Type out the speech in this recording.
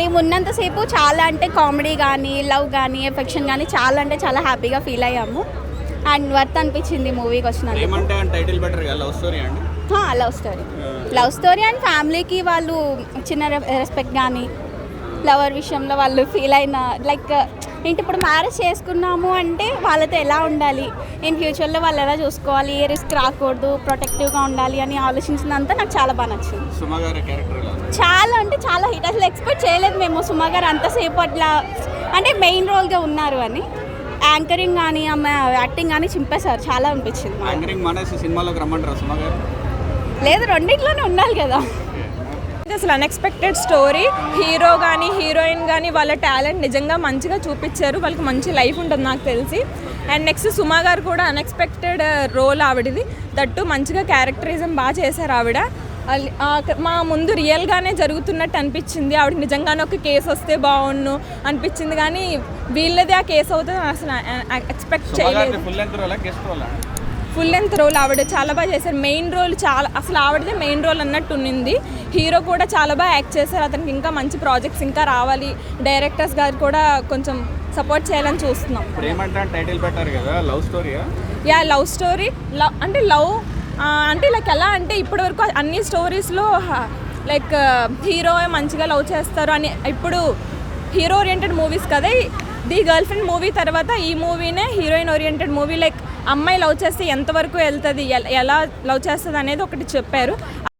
మేము ఉన్నంతసేపు చాలా అంటే కామెడీ కానీ లవ్ కానీ ఎఫెక్షన్ కానీ చాలా అంటే చాలా హ్యాపీగా ఫీల్ అయ్యాము. అండ్ వర్త్ అనిపించింది మూవీకి వచ్చినందుకు. Love story love story. And ఫ్యామిలీకి వాళ్ళు చిన్న రెస్పెక్ట్ కానీ లవర్ విషయంలో వాళ్ళు ఫీల్ అయిన లైక్ ఏంటి ఇప్పుడు మ్యారేజ్ చేసుకున్నాము అంటే వాళ్ళతో ఎలా ఉండాలి? ఇన్ ఫ్యూచర్లో వాళ్ళు ఎలా చూసుకోవాలి? ఏ రిస్క్ రాకూడదు? ప్రొటెక్టివ్గా ఉండాలి అని ఆలోచించినంత నాకు చాలా బాగా నచ్చింది? చాలా అంటే చాలా హిట్ అసలు ఎక్స్పెక్ట్ చేయలేదు మేము. సుమా గారు అంతసేపు అట్లా అంటే మెయిన్ రోల్గా ఉన్నారు అని. యాంకరింగ్ కానీ ఆమె యాక్టింగ్ కానీ చింపేశారు. చాలా అనిపించింది మాకు. యాంకరింగ్ మానేసి సినిమాలోకి రమ్మంటారా సుమ గారు? లేదు రెండింటిలోనే ఉండాలి కదా. ఇది అసలు అన్ఎక్స్పెక్టెడ్ స్టోరీ హీరో కానీ హీరోయిన్ కానీ వాళ్ళ టాలెంట్ నిజంగా మంచిగా చూపించారు. వాళ్ళకి మంచి లైఫ్ ఉంటుంది నాకు తెలిసి. అండ్ నెక్స్ట్ సుమా గారు కూడా అన్ఎక్స్పెక్టెడ్ రోల్ ఆవిడది. దట్టు మంచిగా క్యారెక్టరిజం బాగా చేశారు ఆవిడ. మా ముందు రియల్గానే జరుగుతున్నట్టు అనిపించింది. ఆవిడ నిజంగానే ఒక కేసు వస్తే బాగుండు అనిపించింది. కానీ వీళ్ళదే ఆ కేసు అవుతుంది అసలు ఎక్స్పెక్ట్ సుమ చేయలేదు. గారి ఫుల్ లెంత్ రోలా ఆవిడ చాలా బాగా చేశారు. మెయిన్ రోల్ చాలా అసలు ఆవిడదే మెయిన్ రోల్ అన్నట్టు ఉన్నింది. హీరో కూడా చాలా బాగా యాక్ట్ చేశారు. అతనికి ఇంకా మంచి ప్రాజెక్ట్స్ ఇంకా రావాలి. డైరెక్టర్స్ గారు కూడా కొంచెం సపోర్ట్ చేయాలని చూస్తున్నాం. టైటిల్ బెటర్ కదా లవ్ స్టోరీయా యా లవ్ స్టోరీ. లవ్ అంటే లవ్ అంటే లైక్ ఎలా అంటే ఇప్పటివరకు అన్ని స్టోరీస్లో లైక్ హీరో మంచిగా లవ్ చేస్తారు అని ఇప్పుడు హీరో ఓరియంటెడ్ మూవీస్ కదా ది గర్ల్ ఫ్రెండ్ మూవీ తర్వాత ఈ మూవీనే హీరోయిన్ ఓరియంటెడ్ మూవీ. లైక్ అమ్మాయి లవ్ చేస్తే ఎంతవరకు వెళ్తుంది ఎలా లవ్ చేస్తుంది అనేది ఒకటి చెప్పారు.